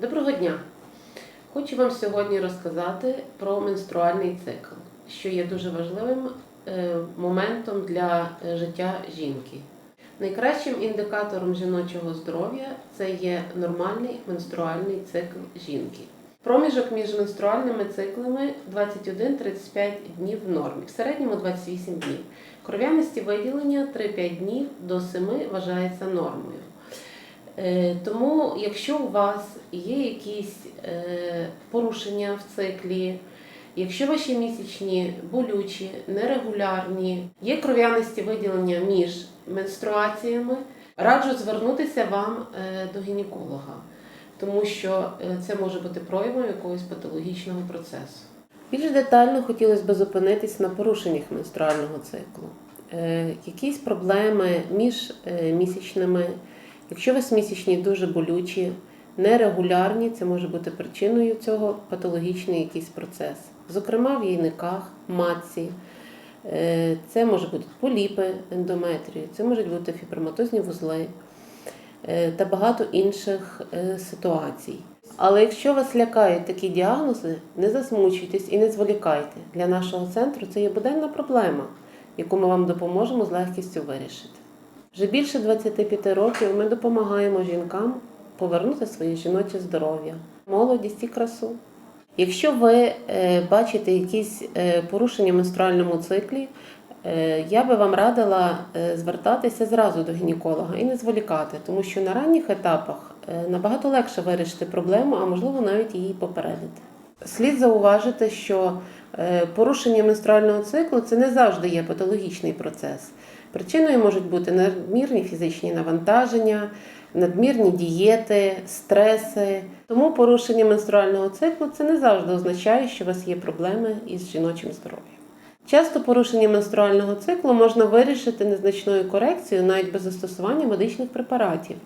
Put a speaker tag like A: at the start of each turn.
A: Доброго дня! Хочу вам сьогодні розказати про менструальний цикл, що є дуже важливим е, моментом для е, життя жінки. Найкращим індикатором жіночого здоров'я це є нормальний менструальний цикл жінки. Проміжок між менструальними циклами 21-35 днів в нормі, в середньому 28 днів. Кров'яності виділення 3-5 днів до 7 вважається нормою. Е, Тому, якщо у вас є якісь е, порушення в циклі, якщо ваші місячні болючі, нерегулярні, є кров'яності виділення між менструаціями, раджу звернутися вам е, до гінеколога, тому що це може бути проявом якогось патологічного процесу. Більш детально хотілося б зупинитись на порушеннях менструального циклу. Якісь проблеми між місячними, якщо у вас місячні дуже болючі, нерегулярні, це може бути причиною цього патологічний якийсь процес. Зокрема, в яйниках, матці, Е, це можуть бути поліпи ендометрію, це можуть бути фіброматозні вузли е, та багато інших е, ситуацій. Але якщо вас лякають такі діагнози, не засмучуйтесь і не зволікайте. Для нашого центру це є буденна проблема, яку ми вам допоможемо з легкістю вирішити. Вже більше 25 років ми допомагаємо жінкам повернути своє жіноче здоров'я, молодість і красу. Якщо ви е, бачите якісь е, порушення в менструальному циклі, е, я би вам радила звертатися зразу до гінеколога і не зволікати, тому що на ранніх етапах набагато легше вирішити проблему, а можливо навіть її попередити. Слід зауважити, що порушення менструального циклу це не завжди є патологічний процес. Причиною можуть бути надмірні фізичні навантаження, надмірні дієти, стреси. Тому порушення менструального циклу це не завжди означає, що у вас є проблеми із жіночим здоров'ям. Часто порушення менструального циклу можна вирішити незначною корекцією навіть без застосування медичних препаратів.